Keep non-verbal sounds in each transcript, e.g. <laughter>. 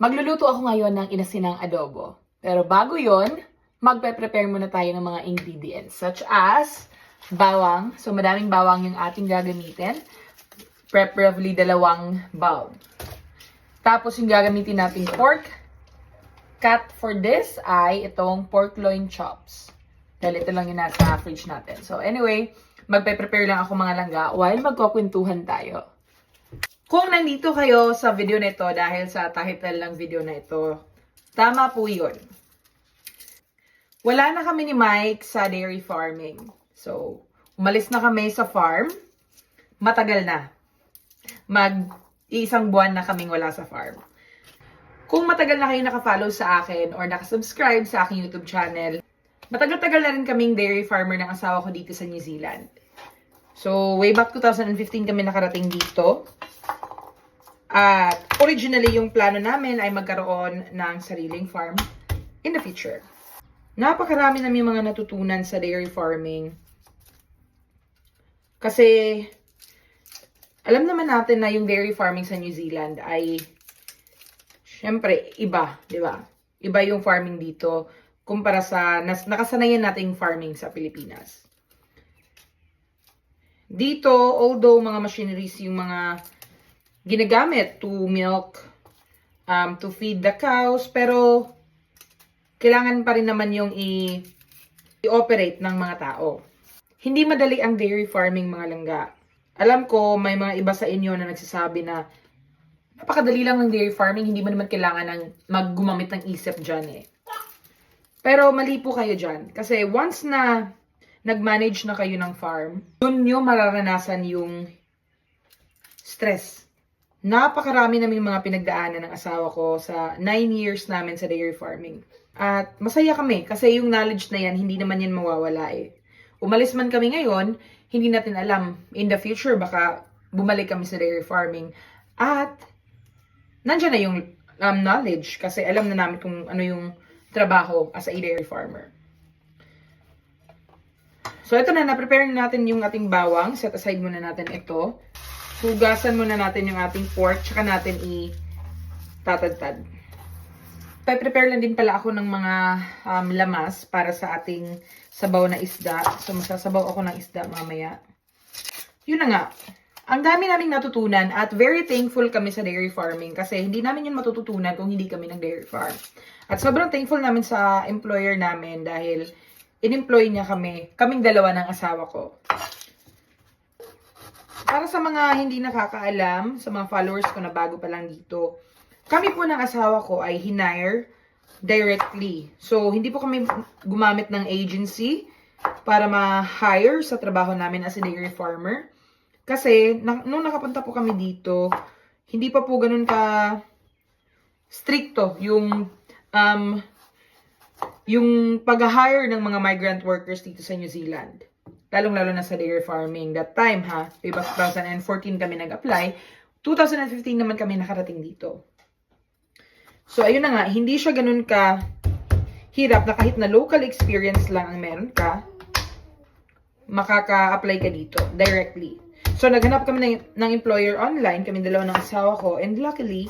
Magluluto ako ngayon ng inasinang adobo. Pero bago yon, magpe-prepare muna tayo ng mga ingredients such as bawang. So madaming bawang yung ating gagamitin. Preferably dalawang bulb. Tapos yung gagamitin nating pork. Cut for this ay itong pork loin chops. Dahil ito lang yung nasa fridge natin. So anyway, magpe-prepare lang ako mga langga while magkukwentuhan tayo. Kung nandito kayo sa video na ito dahil sa title ng video na ito, tama po yun. Wala na kami ni Mike sa dairy farming. So, umalis na kami sa farm. Matagal na. Mag isang buwan na kaming wala sa farm. Kung matagal na kayo nakafollow sa akin or nakasubscribe sa aking YouTube channel, matagal-tagal na rin kaming dairy farmer ng asawa ko dito sa New Zealand. So, way back 2015 kami nakarating dito. At originally, yung plano namin ay magkaroon ng sariling farm in the future. Napakarami namin mga natutunan sa dairy farming. Kasi, alam naman natin na yung dairy farming sa New Zealand ay, syempre, iba, di ba? Iba yung farming dito kumpara sa nas, nakasanayan nating farming sa Pilipinas. Dito, although mga machineries yung mga ginagamit to milk, um, to feed the cows, pero kailangan pa rin naman yung i-operate ng mga tao. Hindi madali ang dairy farming mga langga. Alam ko, may mga iba sa inyo na nagsasabi na napakadali lang ng dairy farming, hindi mo naman kailangan ng maggumamit ng isip dyan eh. Pero mali po kayo dyan. Kasi once na nag-manage na kayo ng farm, dun nyo mararanasan yung stress. Napakarami naming mga pinagdaanan ng asawa ko sa 9 years namin sa dairy farming. At masaya kami kasi yung knowledge na yan, hindi naman yan mawawala eh. Umalis man kami ngayon, hindi natin alam. In the future, baka bumalik kami sa dairy farming. At nandyan na yung um, knowledge kasi alam na namin kung ano yung trabaho as a dairy farmer. So, ito na, na-prepare na natin yung ating bawang. Set aside muna natin ito. Hugasan muna natin yung ating pork, tsaka natin i-tatadtad. Pa-prepare lang din pala ako ng mga um, lamas para sa ating sabaw na isda. So, masasabaw ako ng isda mamaya. Yun na nga. Ang dami naming natutunan at very thankful kami sa dairy farming kasi hindi namin yun matututunan kung hindi kami ng dairy farm. At sobrang thankful namin sa employer namin dahil in-employ niya kami, kaming dalawa ng asawa ko. Para sa mga hindi nakakaalam, sa mga followers ko na bago pa lang dito, kami po ng asawa ko ay hinire directly. So, hindi po kami gumamit ng agency para ma-hire sa trabaho namin as a dairy farmer. Kasi, na, nung nakapunta po kami dito, hindi pa po ganun ka stricto yung um, yung pag-hire ng mga migrant workers dito sa New Zealand. Lalong-lalo na sa dairy farming. That time, ha, diba 2014 kami nag-apply, 2015 naman kami nakarating dito. So, ayun na nga, hindi siya ganun ka hirap na kahit na local experience lang ang meron ka, makaka-apply ka dito directly. So, naghanap kami ng, ng employer online, kami dalawa ng asawa ko, and luckily,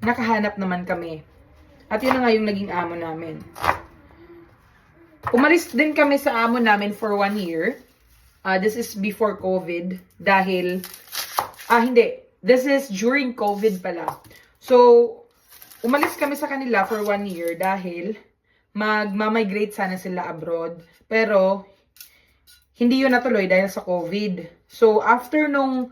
nakahanap naman kami. At yun na nga yung naging amo namin. Umalis din kami sa amo namin for one year. Uh, this is before COVID. Dahil, ah hindi, this is during COVID pala. So, umalis kami sa kanila for one year dahil magmamigrate sana sila abroad. Pero, hindi yun natuloy dahil sa COVID. So, after nung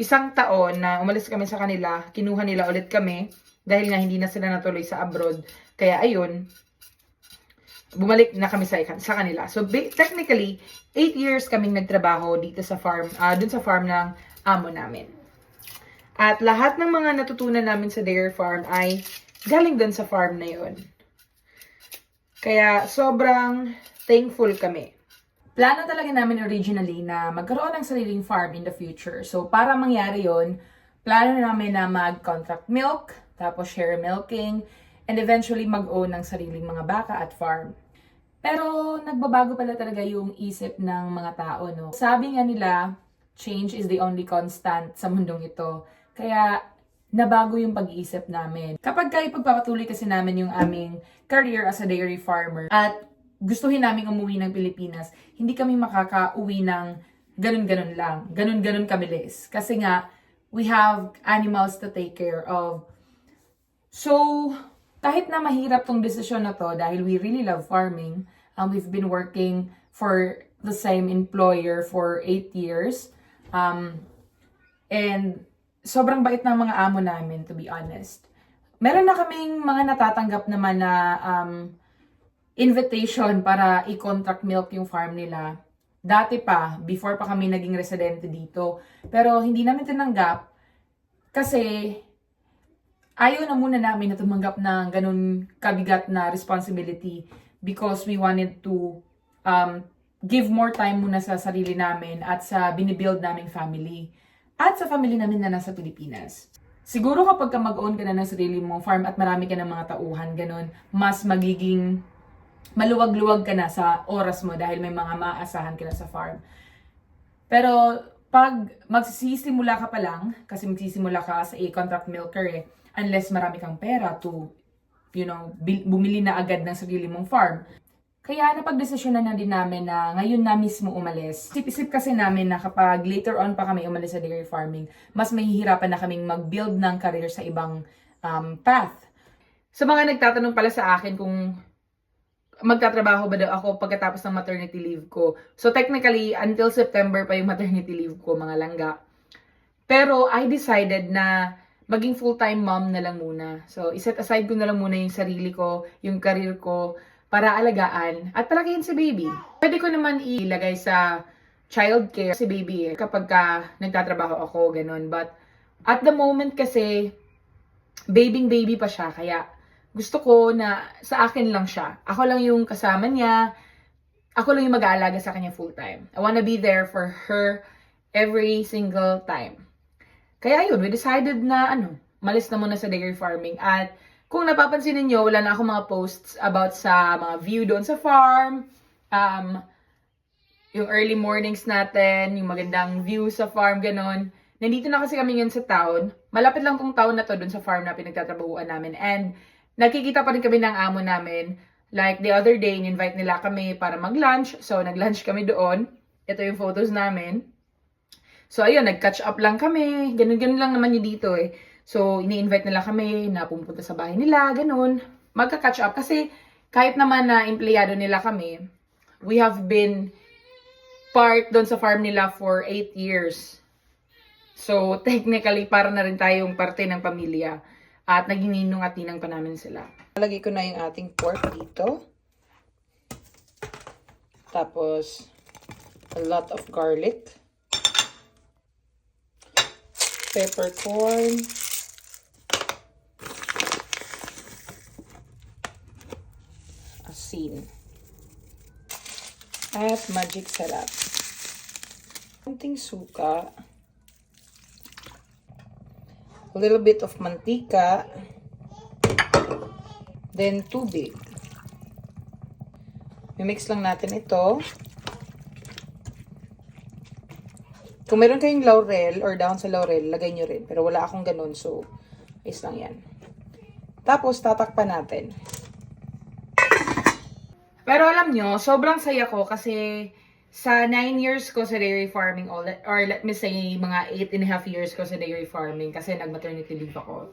isang taon na umalis kami sa kanila, kinuha nila ulit kami dahil nga hindi na sila natuloy sa abroad. Kaya ayun, bumalik na kami sa, sa kanila. So, technically, 8 years kaming nagtrabaho dito sa farm, ah dun sa farm ng amo namin. At lahat ng mga natutunan namin sa dairy farm ay galing dun sa farm na yon. Kaya sobrang thankful kami. Plano talaga namin originally na magkaroon ng sariling farm in the future. So, para mangyari yon, plano namin na mag-contract milk, tapos share milking, and eventually mag-own ng sariling mga baka at farm. Pero nagbabago pala talaga yung isip ng mga tao, no? Sabi nga nila, change is the only constant sa mundong ito. Kaya nabago yung pag-iisip namin. Kapag kayo pagpapatuloy kasi namin yung aming career as a dairy farmer at gustuhin namin umuwi ng Pilipinas, hindi kami makaka-uwi ng ganun-ganun lang. Ganun-ganun kabilis. Kasi nga, we have animals to take care of. So, kahit na mahirap tong desisyon na to dahil we really love farming, um, we've been working for the same employer for 8 years. Um, and sobrang bait ng mga amo namin, to be honest. Meron na kaming mga natatanggap naman na um, invitation para i-contract milk yung farm nila. Dati pa, before pa kami naging residente dito. Pero hindi namin tinanggap kasi ayaw na muna namin na tumanggap ng ganun kabigat na responsibility because we wanted to um, give more time muna sa sarili namin at sa binibuild naming family at sa family namin na nasa Pilipinas. Siguro kapag ka mag-own ka na ng sarili mong farm at marami ka ng mga tauhan, ganun, mas magiging maluwag-luwag ka na sa oras mo dahil may mga maaasahan ka na sa farm. Pero pag magsisimula ka pa lang, kasi magsisimula ka as a contract milker eh, unless marami kang pera to, you know, bumili na agad ng sarili mong farm. Kaya napagdesisyonan na din namin na ngayon na mismo umalis. Isip-isip kasi namin na kapag later on pa kami umalis sa dairy farming, mas mahihirapan na kaming mag-build ng career sa ibang um, path. Sa mga nagtatanong pala sa akin kung magtatrabaho ba daw ako pagkatapos ng maternity leave ko. So technically, until September pa yung maternity leave ko, mga langga. Pero I decided na maging full-time mom na lang muna. So, iset aside ko na lang muna yung sarili ko, yung career ko, para alagaan at palakihin si baby. Pwede ko naman ilagay sa child care si baby eh, kapag ka nagtatrabaho ako, ganun. But at the moment kasi, babying baby pa siya, kaya gusto ko na sa akin lang siya. Ako lang yung kasama niya, ako lang yung mag-aalaga sa kanya full time. I wanna be there for her every single time. Kaya yun, we decided na ano, malis na muna sa dairy farming at kung napapansin niyo wala na ako mga posts about sa mga view doon sa farm, um, yung early mornings natin, yung magandang view sa farm, ganon. Nandito na kasi kami ngayon sa town. Malapit lang tong town na to doon sa farm na pinagtatrabahuan namin. And nakikita pa rin kami ng amo namin. Like the other day, in-invite nila kami para mag-lunch. So, nag-lunch kami doon. Ito yung photos namin. So, ayun, nag-catch up lang kami. Ganun-ganun lang naman yung dito eh. So, ini-invite nila kami na pumunta sa bahay nila, ganun. Magka-catch up. Kasi, kahit naman na empleyado nila kami, we have been part doon sa farm nila for 8 years. So, <laughs> technically, para na rin tayong parte ng pamilya. At naging ninong at ninang pa namin sila. Lagay ko na yung ating pork dito. Tapos, a lot of garlic. Peppercorn. Asin. At magic sarap. Konting suka. A little bit of mantika. Then tubig. Mimix lang natin ito. Kung meron kayong laurel or dahon sa laurel, lagay nyo rin. Pero wala akong ganun, so is lang yan. Tapos, tatakpan natin. Pero alam nyo, sobrang saya ko kasi sa 9 years ko sa dairy farming, or let me say, mga 8 and a half years ko sa dairy farming kasi nag-maternity leave ako.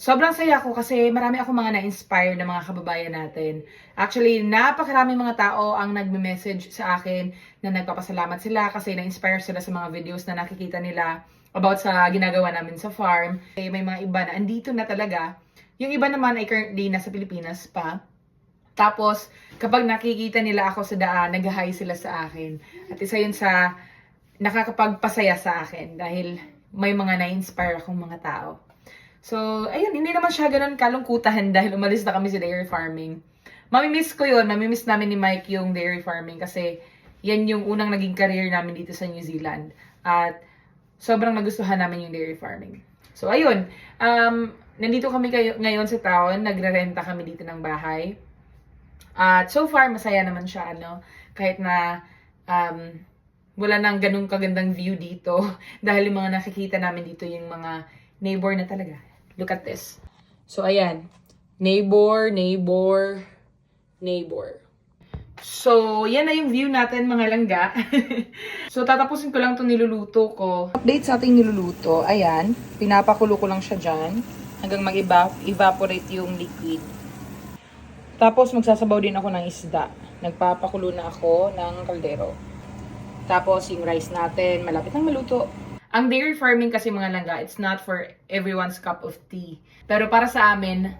Sobrang saya ko kasi marami ako mga na-inspire na mga kababayan natin. Actually, napakarami mga tao ang nagme-message sa akin na nagpapasalamat sila kasi na-inspire sila sa mga videos na nakikita nila about sa ginagawa namin sa farm. Eh, May mga iba na andito na talaga. Yung iba naman ay currently nasa Pilipinas pa. Tapos, kapag nakikita nila ako sa daan, nag-hi sila sa akin. At isa yun sa nakakapagpasaya sa akin dahil may mga na-inspire akong mga tao. So, ayun, hindi naman siya ganun kalungkutan <laughs> dahil umalis na kami sa dairy farming. Mamimiss ko yun, mamimiss namin ni Mike yung dairy farming kasi yan yung unang naging career namin dito sa New Zealand. At sobrang nagustuhan namin yung dairy farming. So, ayun, um, nandito kami kayo, ngayon sa town, nagrerenta kami dito ng bahay. At so far, masaya naman siya, ano, kahit na um, wala nang ganung kagandang view dito <laughs> dahil yung mga nakikita namin dito yung mga neighbor na talaga. Look at this. So, ayan. Neighbor, neighbor, neighbor. So, yan na yung view natin mga langga. <laughs> so, tatapusin ko lang itong niluluto ko. Update sa ating niluluto. Ayan, pinapakulo ko lang siya dyan hanggang mag-evaporate yung liquid. Tapos, magsasabaw din ako ng isda. Nagpapakulo na ako ng kaldero. Tapos, yung rice natin, malapit nang maluto. Ang dairy farming kasi mga langga, it's not for everyone's cup of tea. Pero para sa amin,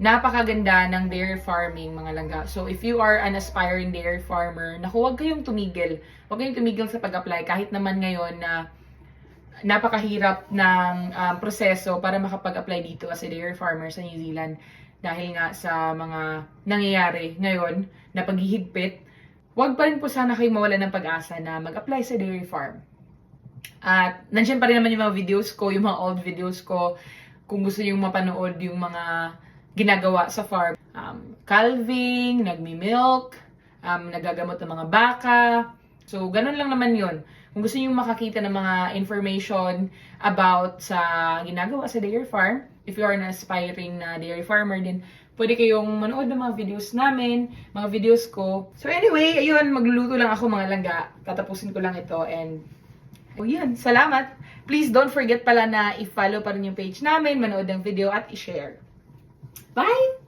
napakaganda ng dairy farming mga langga. So if you are an aspiring dairy farmer, naku, huwag kayong tumigil. Huwag kayong tumigil sa pag-apply kahit naman ngayon na napakahirap ng um, proseso para makapag-apply dito as a dairy farmer sa New Zealand dahil nga sa mga nangyayari ngayon na paghihigpit. Huwag pa rin po sana kayo mawala ng pag-asa na mag-apply sa dairy farm. At nandiyan pa rin naman yung mga videos ko, yung mga old videos ko, kung gusto yung mapanood yung mga ginagawa sa farm. Um, calving, nagmi-milk, um, nagagamot ng mga baka. So, ganun lang naman yun. Kung gusto niyo makakita ng mga information about sa ginagawa sa dairy farm, if you are an aspiring na dairy farmer din, pwede kayong manood ng mga videos namin, mga videos ko. So anyway, ayun, magluluto lang ako mga langga. Tatapusin ko lang ito and Oh, yan. Salamat. Please don't forget pala na i-follow pa rin yung page namin, manood ng video at i-share. Bye!